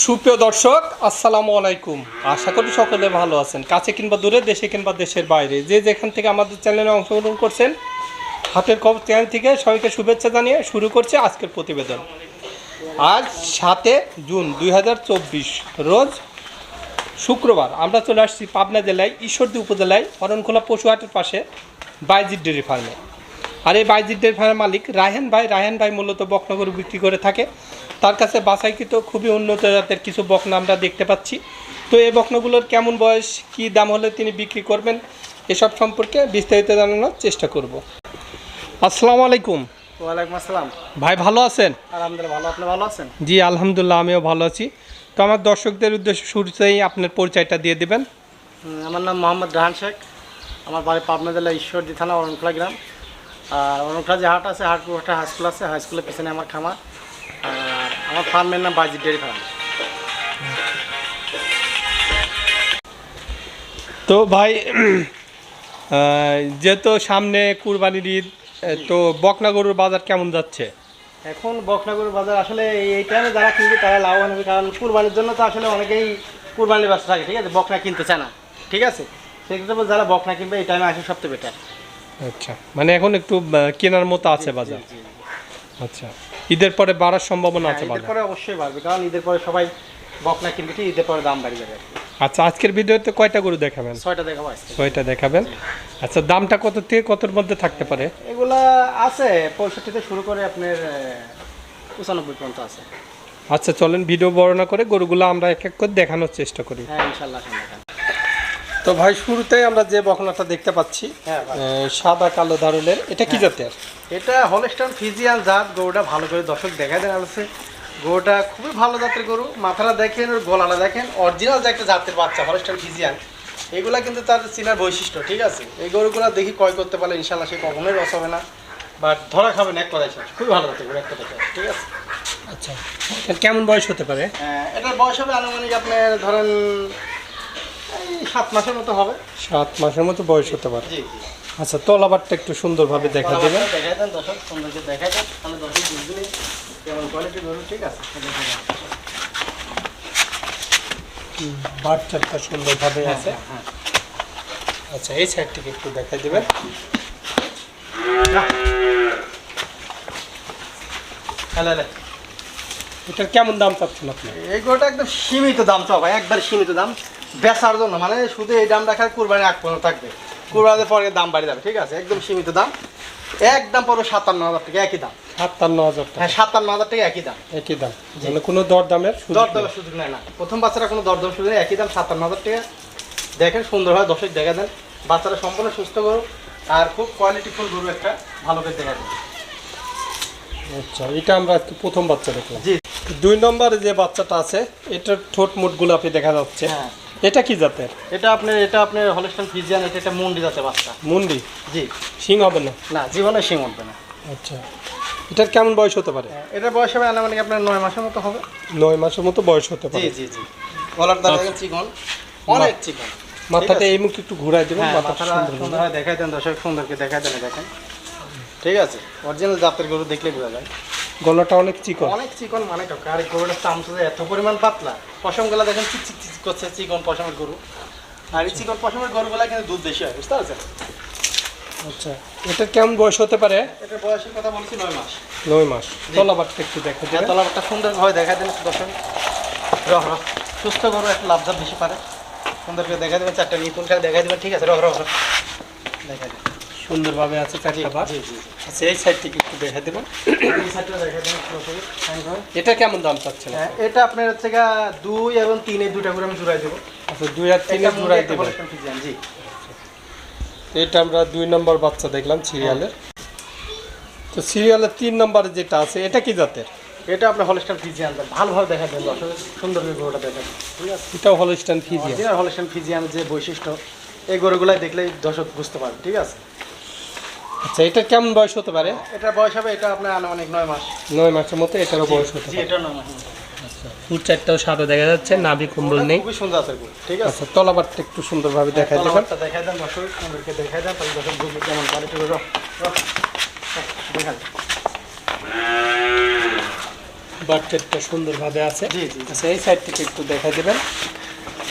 সুপ্রিয় দর্শক, আসসালামু আলাইকুম। আশা করি সকলে ভালো আছেন। কাছে কিংবা দূরে, দেশে কিংবা দেশের বাইরে। যে যেখান থেকে আমাদের চ্যানেলে অংশগ্রহণ করছেন হাতের খবর চ্যানেল থেকে সবাইকে শুভেচ্ছা জানিয়ে শুরু করছে আজকের প্রতিবেদন। আজ সাতে জুন দুই হাজার চব্বিশ, রোজ শুক্রবার। আমরা চলে আসছি পাবনা জেলায়, ঈশ্বরদী উপজেলায়, অরণখোলা পশুহাটের পাশে বাইজির ডেয়ারি ফার্মে। আর এই বাইজিৎ ডেয়ারি ফার্মের মালিক রায়হান ভাই। রায়হান ভাই মূলত বকনা গরু বিক্রি করে থাকে। তার কাছে বাছাইকৃত খুবই উন্নত জাতের কিছু বকনা আমরা দেখতে পাচ্ছি। তো এই বকনাগুলোর কেমন বয়স কী দাম হলে তিনি বিক্রি করবেন এসব সম্পর্কে বিস্তারিত জানানোর চেষ্টা করব। আসসালামু আলাইকুম। ওয়ালাইকুম আসসালাম। ভাই ভালো আছেন? আলহামদুলিল্লাহ ভালো। আপনি ভালো আছেন? জি আলহামদুলিল্লাহ আমিও ভালো আছি। তো আমার দর্শকদের উদ্দেশ্যে শুরুতেই আপনার পরিচয়টা দিয়ে দেবেন। আমার নাম মোহাম্মদ রাহান শেখ। আমার বাড়ি পাবনা জেলা ঈশ্বরদী থানা অরণখোলা গ্রাম। আর অরণখোলা যে হাট আছে একটা হাই স্কুল আছে হাই স্কুলের পিছনে আমার খামার। আমার ফার্মের নাম বাজি ডেয়ারি ফার্ম তো ভাই যেহেতু সামনে কুরবানির ঈদ তো বকনা গরুর বাজার কেমন যাচ্ছে? এখন বকনাগর বাজার আসলে এই- এই টাইমে যারা কিনবে তারা লাভবান হবে কারণ কুরবানির জন্য তো আসলে অনেকেই কুরবানির ব্যস্ত থাকে ঠিক আছে? বকনা কিনতে চায় না ঠিক আছে? সেক্ষেত্রে যারা বকনা কিনবে এই টাইমে আসে সবচেয়ে বেটার আচ্ছা মানে এখন একটু কেনার মতো আছে বাজার। আচ্ছা। ঈদের পরে বাড়ার সম্ভাবনা আছে হ্যাঁ, ঈদের পরে অবশ্যই বাড়বে কারণ ঈদের পরে সবাই বকনা কিনবে ঠিক ঈদের পরে দাম বাড়ি যাবে। আচ্ছা আজকের ভিডিওতে কয়টা গরু দেখাবেন? ছয়টা দেখাবো ছয়টা দেখাবেন। আচ্ছা দামটা কত থেকে কতর মধ্যে থাকতে পারে? এগুলা আছে পঁয়ষট্টিতে শুরু করে আপনার পঁচানব্বই পর্যন্ত আছে। আচ্ছা চলেন ভিডিও বর্ণনা করে গরুগুলো আমরা এক এক করে দেখানোর চেষ্টা করি। হ্যাঁ ইনশাল্লাহ। তো ভাই শুরুতেই আমরা যে বকনাটা দেখতে পাচ্ছি হ্যাঁ সাদা কালো ধারণের এটা কি জাতের? এটা হলস্টার ফিজিয়াল জাত গরুটা ভালো করে দর্শক দেখা দেন আছে গরুটা খুবই ভালো জাতের গরু মাথাটা দেখেন ওর গলাটা দেখেন অরিজিনাল যে একটা জাতের বাচ্চা হলস্টার ফিজিয়ান এগুলা কিন্তু তার চিনার বৈশিষ্ট্য ঠিক আছে? এই গরুগুলো দেখি ক্রয় করতে পারলে ইনশাল্লাহ সে কখনোই লস হবে না বাট ধরা খাবে না এক কথায় শেষ। খুবই ভালো জাতের গরু এক কথায় ঠিক আছে? আচ্ছা কেমন বয়স হতে পারে? হ্যাঁ, এটার বয়স হবে আনুমানিক আপনার ধরেন সাত মাসের মতো হবে। সাত মাসের মতো বয়স হতে পারে। আচ্ছা তলাবারটা একটু সুন্দরভাবে দেখা দেবেন। দেখাই দেন দর্শক সুন্দরকে দেখাই দেন। তাহলে দর্শক বুঝবেন কেমন কোয়ালিটি গরু ঠিক আছে? দেখে দেন। বাচ্চাটা সুন্দরভাবে হ্যাঁ, আছে। হ্যাঁ, আচ্ছা এই সাইডটিকে একটু দেখাই দেবেন। হ্যাঁ। এটার কেমন দাম চাচ্ছেন আপনি? এই গরুটা একদম সীমিত দাম চাও ভাই একবার সীমিত দাম। বেচার জন্য মানে শুধু এই দাম রাখার কুরবানি আগ পর্যন্ত থাকবে। কুরবানির পরে দাম বাড়ে যাবে ঠিক আছে? একদম সীমিত দাম। একদম পড়বে সাতান্ন হাজার টাকা একই দাম। সাতান্ন হাজার টাকা। হ্যাঁ সাতান্ন হাজার টাকা একই দাম। একই দাম। মানে কোনো দর দামের দর দামের সুযোগ নেয় না। প্রথম বাচ্চারা কোনো দর দাম সুযোগ নেই একই দাম সাতান্ন হাজার টাকা। দেখেন সুন্দরভাবে দর্শক দেখা দেন। বাচ্চারা সম্পূর্ণ সুস্থ গরু আর খুব কোয়ালিটি কোয়ালিটিফুল গরু একটা ভালো করে দেখা দেন। আচ্ছা এটা আমরা প্রথম বাচ্চা দেখলাম। জি। দুই নম্বরে যে বাচ্চাটা আছে এটার ঠোঁট মুট গোলাপি দেখা যাচ্ছে। হ্যাঁ। এটা কি জাতের? এটা আপনার এটা আপনার হলস্টান ফিজিয়ান এটা একটা মুন্ডি যাচ্ছে বাচ্চা। মুন্ডি? জি। শিং হবে না? না জীবনে সিং উঠবে না। আচ্ছা। এটার কেমন বয়স হতে পারে? এটা বয়স হবে আনুমানিক আপনার নয় মাসের মতো হবে। নয় মাসের মতো বয়স হতে পারে। জি জি জি। গলার দ্বারা চিকন। অনেক চিকন। মাথাটা এই মুখ একটু ঘুরাই দেবেন হ্যাঁ মাথাটা সুন্দর সুন্দর হয় দেখাই দেন দর্শক সুন্দরকে দেখাই দেন দেখেন। ঠিক আছে? অরিজিনাল জাতের গরু দেখলে বোঝা যায়। গলাটা অনেক চিকন। অনেক চিকন মানে টাকা আর এই গরুটার চামচা এত পরিমাণ পাতলা। পশম পশমগুলা দেখেন চিক চিক চিক করছে চিকন পশমের গরু। আর এই চিকন পশমের গরুগুলা কিন্তু দুধ বেশি হয় বুঝতে পারছেন? আচ্ছা এটার কেমন বয়স হতে পারে? এটার বয়সের কথা বলছি নয় মাস। নয় মাস। তলাবারটা একটু দেখা হ্যাঁ তলাবারটা সুন্দরভাবে দেখা দেন দর্শক। রহ রহ। সুস্থ গরু একটা লাভজাব বেশি পারে। সুন্দর করে দেখা দেবেন চারটা খেলে দেখা দেবেন ঠিক আছে রহ রহ রহ। দেখা দেবেন সুন্দরভাবে আছে চারটা জি আচ্ছা এই সাইড থেকে একটু দেখা দেবেন। এই সাইডটা দেখা দেবেন দর্শক এটা কেমন দাম চাচ্ছেন হ্যাঁ, এটা আপনার হচ্ছে দুই এবং তিন দুটা করে আমি জোড়াই দেবো। আচ্ছা দুই আর তিনে জোড়াই Friesian, জি। এটা আমরা দুই নম্বর বাচ্চা দেখলাম সিরিয়ালের। তো সিরিয়ালের তিন নম্বরে যেটা আছে এটা কি জাতের? এটা আপনার হলস্টার ফিজিয়ান ভালোভাবে দেখা দেন দর্শক সুন্দর করে গরুটা দেখেন ঠিক আছে। এটাও Holstein Friesian original Holstein Friesian যে বৈশিষ্ট্য এই গরুগুলাই দেখলেই দর্শক বুঝতে পারবে ঠিক আছে? আচ্ছা এটা কেমন বয়স হতে পারে? এটা বয়স হবে এটা আপনার আনুমানিক নয় মাস। নয় মাসের মতো এটারও বয়স হতে পারে। এটা নয় মাস। ফুল চারটাও সাদা দেখা যাচ্ছে নাভি কুম্বল নেই। খুবই সুন্দর আছে ঠিক আছে? আচ্ছা তলাবারটা একটু সুন্দরভাবে দেখা দেবেন। তলাবারটা দেখাই দেন দর্শক সুন্দরকে দেখাই দেন তাহলে দর্শক বুঝবে কেমন কোয়ালিটি গরু রহ, রহ, দেখা। বাচ্চাটা সুন্দরভাবে আছে। আচ্ছা এই সাইড থেকে একটু দেখাই দেবেন।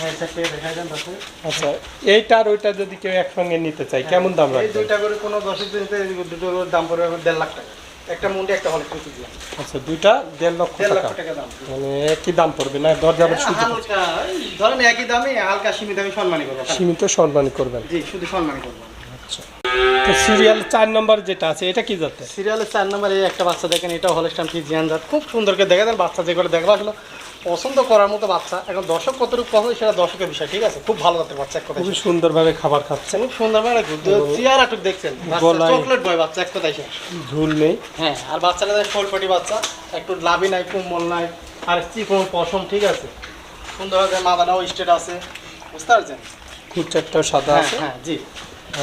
হ্যাঁ দর্শক আচ্ছা এইটা আর ওইটা যদি কেউ একসঙ্গে নিতে চাই কেমন দাম এই দুইটা করে কোনো দিনতে দুটো দাম পড়বে দেড় লাখ টাকা। একটা মুন্ডি একটা হল কিন্তু আচ্ছা দুইটা দেড় লক্ষ টাকা। দাম। মানে একই দাম পড়বে না? দর যাবে সুযোগ হালকা ধরেন একই দামে হালকা সীমিত আমি সম্মানী করব। সীমিত সম্মানই করবেন। জি শুধু সম্মানী করব। আচ্ছা। সিরিয়াল চার নম্বর যেটা আছে এটা কি যাতে সিরিয়ালের চার নম্বরে এই একটা বাচ্চা দেখেন এটা হলস্টান ফিজিয়ান জাত। খুব সুন্দর করে দেখা দেন বাচ্চা যে করে দেখবা আসলে পছন্দ করার মতো বাচ্চা। এখন দর্শক কতটুকু পছন্দ সেটা দর্শকের বিষয় ঠিক আছে? খুব ভালো জাতের বাচ্চা খুবই সুন্দরভাবে খাবার খাচ্ছে খুব সুন্দর মানে চেয়ারাটুক দেখছেন। চকলেট বয় বাচ্চা এক শেষ ঝুল নেই। হ্যাঁ আর বাচ্চাটা শোলপটি বাচ্চা। একটু লাভি নাই কুম্বল নাই আর চিকন পশম ঠিক আছে? সুন্দর আছে মাদানাও স্টেট আছে। বুঝতে পারছেন? খুচরটাও সাদা হ্যাঁ আছে। হ্যাঁ জি।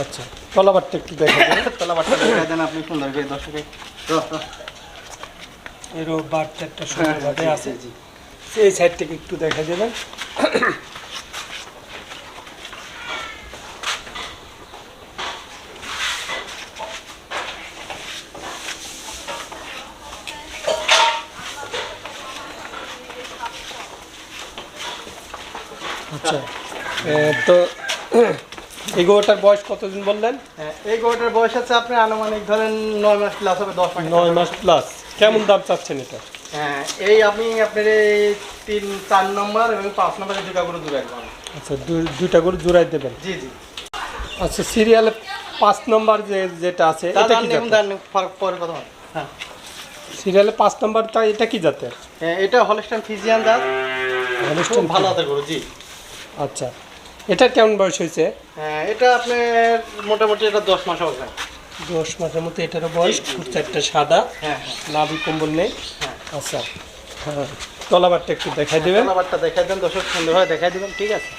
আচ্ছা তলাবারটা একটু দেখা দেবেন তলা বাচ্চা দেখা দেন আপনি সুন্দর করে দর্শকে। এরও বাচ্চাটা সুন্দরভাবে আছে। জি এই সাইড থেকে একটু দেখা দেবেন আচ্ছা তো এই গরুটার বয়স কতদিন বললেন? হ্যাঁ, এই গরুটার বয়স আছে আপনি আনুমানিক ধরেন নয় মাস প্লাস হবে দশ মাস নয় মাস প্লাস কেমন দাম চাচ্ছেন এটা? হ্যাঁ এই আমি আপনার এই তিন চার নম্বর এবং পাঁচ নম্বরে দুটা গরু দূরে একবার আচ্ছা দুইটা গরু জোড়াই দেবেন? জি জি। আচ্ছা সিরিয়ালে পাঁচ নম্বর যে যেটা আছে এটা কি ফারাক পরে কথা হ্যাঁ। সিরিয়ালে পাঁচ নম্বরটা এটা কি জাতের? হ্যাঁ, এটা হলস্টান ফিজিয়ান জাত খুব ভালো হাতের গরু জি। আচ্ছা। এটার কেমন বয়স হয়েছে? হ্যাঁ এটা আপনার মোটামুটি এটা দশ মাস হবে। দশ মাসের মতো এটারও বয়স খুব চারটা সাদা হ্যাঁ নাভি কম্বল নেই। হ্যাঁ। আচ্ছা হ্যাঁ তলাবারটা একটু দেখাই দেবেন। নাম্বারটা দেখাই দেন দর্শক সুন্দরভাবে দেখাই দেবেন ঠিক আছে?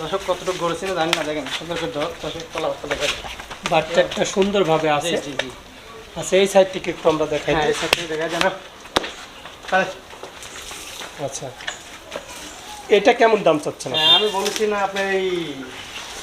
দর্শক কতটুকু গরু ছিল জানি না দেখেন সুন্দর করে দর্শক তলাবারটা দেখাই দেন। বাচ্চাটা সুন্দরভাবে আছে। জি জি আচ্ছা এই সাইড থেকে একটু আমরা দেখাই হ্যাঁ এই সাথে দেখাই দেন আচ্ছা। এটা কেমন দাম চাচ্ছেন হ্যাঁ, আমি বলেছি না আপনার এই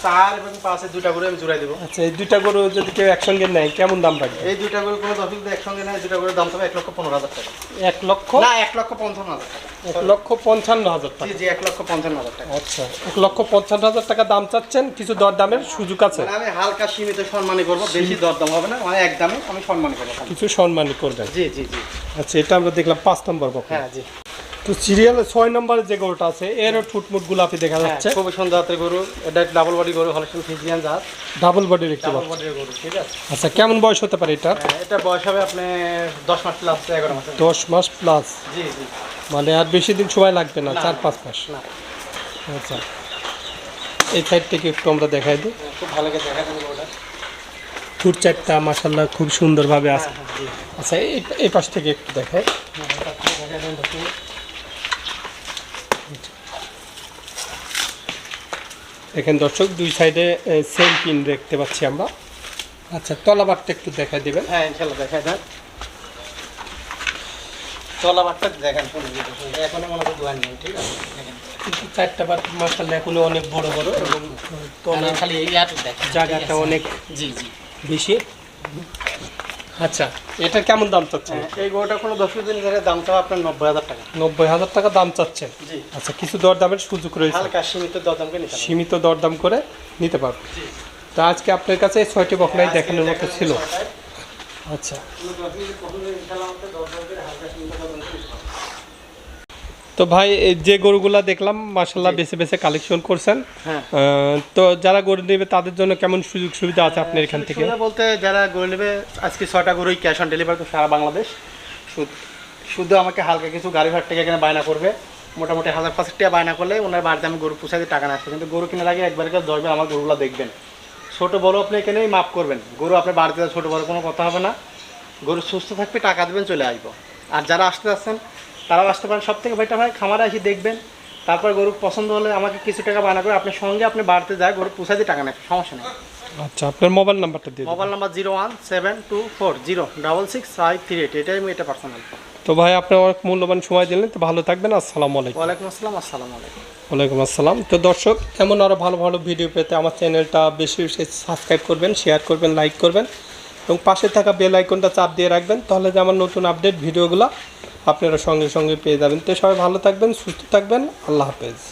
চার এবং পাঁচে দুটা গরু আমি জোড়াই দেবো। আচ্ছা এই দুইটা গরু যদি কেউ একসঙ্গে নেয় কেমন দাম রাখবে? এই দুইটা গরু কোনো যদি একসঙ্গে নেয় দুটা গরুর দাম এক লক্ষ পনেরো হাজার টাকা। এক লক্ষ? না এক লক্ষ পঞ্চান্ন হাজার টাকা। এক লক্ষ পঞ্চান্ন হাজার টাকা। জি জি এক লক্ষ পঞ্চান্ন হাজার টাকা। আচ্ছা এক লক্ষ পঞ্চান্ন হাজার টাকা দাম চাচ্ছেন কিছু দর দামের সুযোগ আছে? মানে আমি হালকা সীমিত সম্মানী করব বেশি দরদাম হবে না মানে এক দামে আমি সম্মানী করব। কিছু সম্মান করবেন? জি জি জি। আচ্ছা এটা আমরা দেখলাম পাঁচ নম্বর হ্যাঁ জি। তো সিরিয়ালে ছয় নম্বরে যে গরুটা আছে এরও ঠুটমুট গোলাপি দেখা হ্যাঁ, যাচ্ছে। খুবই সুন্দর হাতের গরু। এটা ডাবল বডি গরু হলস্টেন ফিজিয়ান জাত। ডাবল বডির একটি ডাবল বডির গরু ঠিক আছে? আচ্ছা কেমন বয়স হতে পারে এটা হ্যাঁ, এটা বয়স হবে আপনি দশ মাস প্লাস এগারো মাস। দশ মাস প্লাস জি জি। মানে আর বেশি দিন সময় লাগবে না চার পাঁচ মাস। না। আচ্ছা এই সাইড থেকে একটু আমরা দেখাই দিই। হ্যাঁ, খুব ভালো করে দেখা দেন গরুটা। ফুট চারটা মাসাল্লাহ খুব সুন্দরভাবে আছে। আচ্ছা এই পাশ থেকে একটু দেখাই হ্যাঁ, এটা খুব দেখা দেন দেখুন। দর্শক দুই সাইডে সেম পিন দেখতে পাচ্ছি আমরা। আচ্ছা তলাবারটা একটু দেখাই দিবেন। হ্যাঁ ইনশাল্লাহ দেখা দেন। চলাবারটা দেখেন পুরো এখনই মনে হয় দোয়ান নেই ঠিক আছে? দেখেন। কিন্তু চারটা বার মাসাল্লাহ এখনও অনেক বড় বড় এবং তলা খালি জায়গাটা অনেক জি জি। বেশি। আচ্ছা এটা কেমন দাম চাচ্ছেন? হ্যাঁ, এই গরুটা কোনো দশ দিন ধরে দাম চাও আপনার নব্বই হাজার টাকা। নব্বই হাজার টাকা দাম চাচ্ছেন? জি। আচ্ছা কিছু দরদামের সুযোগ রয়েছে। হালকা সীমিত দরদাম করে। সীমিত দরদাম করে নিতে পারব তা আজকে আপনার কাছে এই ছয়টি বকলাই দেখানোর মতো ছিল। আচ্ছা কোনো দশ দিন পনেরো দিন ইনশাল্লাহ আমাদের দরদাম করে হালকা সীমিত দরদাম করে নিতে হবে। তো ভাই যে গরুগুলা দেখলাম মাসাল্লাহ বেছে বেছে কালেকশন করছেন। হ্যাঁ। তো যারা গরু নেবে তাদের জন্য কেমন সুযোগ সুবিধা আছে আপনার এখান থেকে? বলতে যারা গরু নেবে আজকে ছয়টা গরুই ক্যাশ অন ডেলিভারি তো সারা বাংলাদেশ। শুধু- আমাকে হালকা কিছু গাড়ি ভাড়া থেকে এখানে বায়না করবে। মোটামুটি হাজার পাঁচ টাকা বায়না করলে ওনার বাড়িতে আমি গরু দিয়ে টাকা রাখব কিন্তু গরু কেনার আগে একবার করে দশবার আমার গরুগুলো দেখবেন। ছোটো বড় আপনি এখানেই মাপ করবেন। গরু আপনার বাড়িতে ছোটো বড় কোনো কথা হবে না। গরু সুস্থ থাকবে টাকা দেবেন চলে আসব। আর যারা আসতে আসছেন তারাও আসতে পারেন সব থেকে ভাইটা ভাই খামারে এসে দেখবেন। তারপর গরু পছন্দ হলে আমাকে কিছু টাকা বায়না করে আপনার সঙ্গে আপনি বাড়তে যায় গরু পুষাই দিয়ে টাকা নেয় সমস্যা নেই। আচ্ছা আপনার মোবাইল নাম্বারটা দিয়ে দিন। Mobile number zero one seven two four zero double six five three eight এটাই আমি এটা পার্সোনাল তো ভাই আপনি অনেক মূল্যবান সময় দিলেন তো ভালো থাকবেন আসসালামু আলাইকুম। ওয়ালাইকুম আসসালাম আসসালামু আলাইকুম। ওয়ালাইকুম আসসালাম। তো দর্শক এমন আরও ভালো ভালো ভিডিও পেতে আমার চ্যানেলটা বেশি বেশি সাবস্ক্রাইব করবেন শেয়ার করবেন লাইক করবেন এবং পাশে থাকা বেল আইকনটা চাপ দিয়ে রাখবেন তাহলে যে আমার নতুন আপডেট ভিডিওগুলো আপনারা সঙ্গে সঙ্গে পেয়ে যাবেন। তো সবাই ভালো থাকবেন সুস্থ থাকবেন। আল্লাহ হাফেজ।